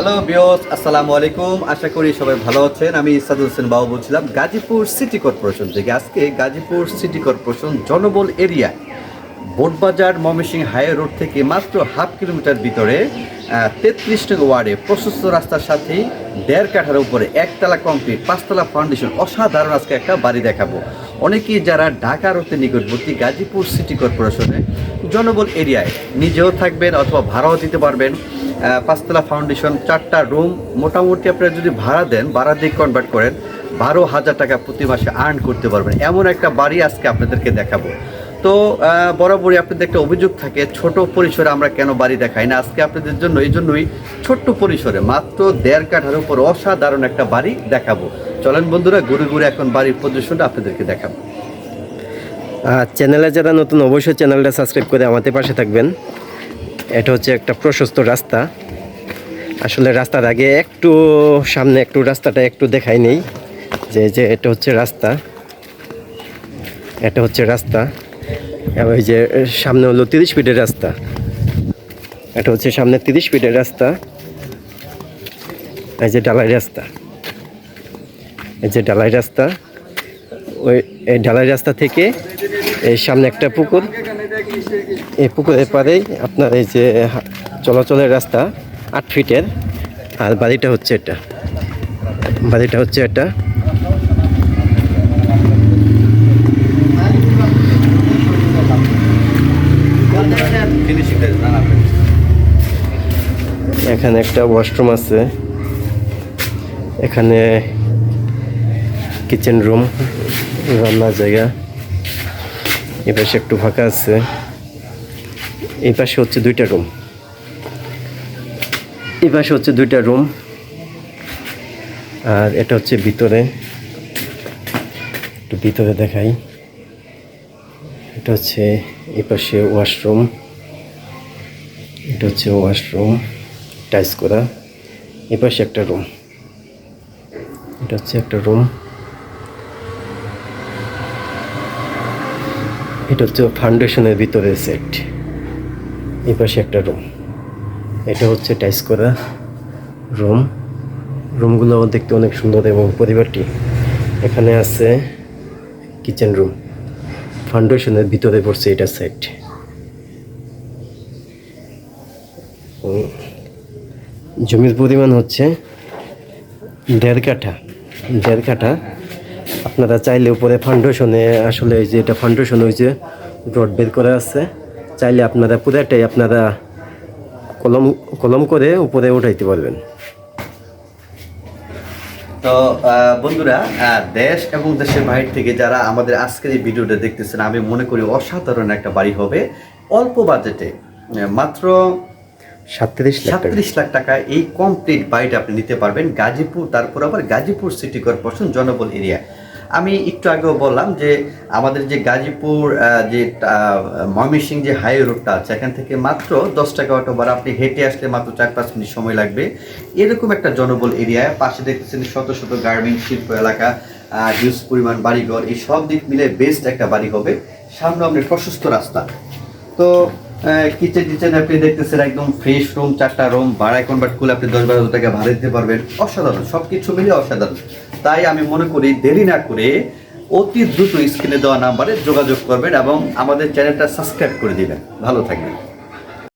Hello বিয়স আসসালামু আলাইকুম আশা করি সবাই ভালো আছেন। আমি ইসাদুল হোসেন বাবু বলছিলাম, গাজীপুর সিটি কর্পোরেশন থেকে। আজকে গাজীপুর সিটি কর্পোরেশন জনবল area Board Bazar Mymensingh high road থেকে মাত্র হাফ কিলোমিটার ভিতরে তেত্রিশ নং ওয়ার্ডে প্রশস্ত রাস্তার সাথে দেড় কাঠার উপরে একতলা কমপ্লিট পাঁচতলা ফাউন্ডেশন অসাধারণ আজকে একটা বাড়ি দেখাবো। অনেকেই যারা ঢাকা রোডের নিকটবর্তী গাজীপুর সিটি কর্পোরেশনে জনবল এরিয়ায় নিজেও থাকবেন অথবা ভাড়াও দিতে পারবেন পাঁচতলা ফাউন্ডেশন, চারটা রুম। মোটামুটি আপনারা যদি ভাড়া দেন, ভাড়া দিয়ে কনভার্ট করেন, বারো হাজার টাকা প্রতি মাসে আর্ন করতে পারবেন। এমন একটা বাড়ি আজকে আপনাদেরকে দেখাবো। তো বরাবরই আপনাদের একটা অভিযোগ থাকে, ছোট পরিসরে আমরা কেন বাড়ি দেখাই না? আজকে আপনাদের জন্য, এই জন্যই ছোট্ট পরিসরে মাত্র দেড় কাঠার উপর অসাধারণ একটা বাড়ি দেখাবো। চলেন বন্ধুরা, ঘুরে ঘুরে এখন বাড়ির প্রদর্শনটা আপনাদেরকে দেখাবো। চ্যানেলে যারা নতুন, অবশ্যই চ্যানেলটা সাবস্ক্রাইব করে আমাদের পাশে থাকবেন। এটা হচ্ছে একটা প্রশস্ত রাস্তা। আসলে রাস্তার আগে একটু সামনে একটু রাস্তাটা একটু দেখাই নেই। যে যে, এটা হচ্ছে রাস্তা। এটা হচ্ছে রাস্তা। এই যে, সামনে হলো তিরিশ ফিটের রাস্তা। এটা হচ্ছে সামনে তিরিশ ফিটের রাস্তা। এই যে, ডালাই রাস্তা। এই যে ডালাই রাস্তা, ওই এই ঢালাই রাস্তা থেকে এই সামনে একটা পুকুর। এই পুকুরের পাড়েই আপনার এই যে চলাচলের রাস্তা, আট ফিটের। আর বাড়িটা হচ্ছে এটা। বাড়িটা হচ্ছে এটা। এখানে একটা ওয়াশরুম আছে। এখানে কিচেন রুম রান্নার জায়গা। এ পাশে একটু ফাঁকা আছে। এই পাশে হচ্ছে দুইটা রুম এই পাশে হচ্ছে দুইটা রুম আর এটা হচ্ছে ভিতরে। একটু ভিতরে দেখাই। এটা হচ্ছে এই পাশে ওয়াশরুম এটা হচ্ছে ওয়াশরুম টাইস করা। এ পাশে একটা রুম এটা হচ্ছে একটা রুম এটা হচ্ছে ফাউন্ডেশনের ভিতরে সেট। এই পাশে একটা রুম। এটা হচ্ছে টাইস করা রুম। রুমগুলো দেখতে অনেক সুন্দর এবং পরিবারটি এখানে আছে কিচেন রুম। ফাউন্ডেশনের ভিতরে পড়ছে এটা সেট। জমির পরিমাণ হচ্ছে দেড় কাঠা। দেড় কাঠা আপনারা চাইলে উপরে ফাউন্ডেশনে আসলে এই যে এটা ফাউন্ডেশন ওই যে রড বের করা আছে চাইলে আপনারা পুরাটাই আপনারা কলম কলম করে উপরে উঠাইতে পারবেন। তো বন্ধুরা দেশ এবং দেশের বাইরে থেকে যারা আমাদের আজকের এই ভিডিওটা দেখতেছেন আমি মনে করি অসাধারণ একটা বাড়ি হবে। অল্প বাজেটে মাত্র সাতত্রিশ লাখ টাকা। সাতত্রিশ লাখ টাকায় এই কমপ্লিট বাড়িটা আপনি নিতে পারবেন গাজীপুর তারপর আবার গাজীপুর সিটি কর্পোরেশন জনবল এরিয়া আমি একটু আগেও বললাম যে আমাদের যে গাজীপুর যে আহ, ময়মনসিংহ যে হাইওয়ে রোডটা আছে এখান থেকে মাত্র দশ টাকা অটো ভাড়া। আপনি হেঁটে আসলে মাত্র চার পাঁচ মিনিট সময় লাগবে। এরকম একটা জনবল এরিয়ায় পাশে দেখতেছেন শত শত গার্মেন্ট শিল্প এলাকা হিউজ পরিমাণ বাড়িঘর এই সব দিক মিলে বেস্ট একটা বাড়ি হবে। সামনে আপনি প্রশস্ত রাস্তা। তো কিচেন টিচেন আপনি দেখতেছেন একদম ফ্রেশ রুম চারটা রুম ভাড়ায় কনভার্ট করলে আপনি দশ বারো টাকা ভাড়া দিতে পারবেন। অসাধারণ সব কিছু মিলে অসাধারণ। তাই আমি মনে করি দেরি না করে অতি দ্রুত স্ক্রিনে দেওয়া নাম্বারে যোগাযোগ করবেন এবং আমাদের চ্যানেলটা সাবস্ক্রাইব করে দিবেন। ভালো থাকবেন।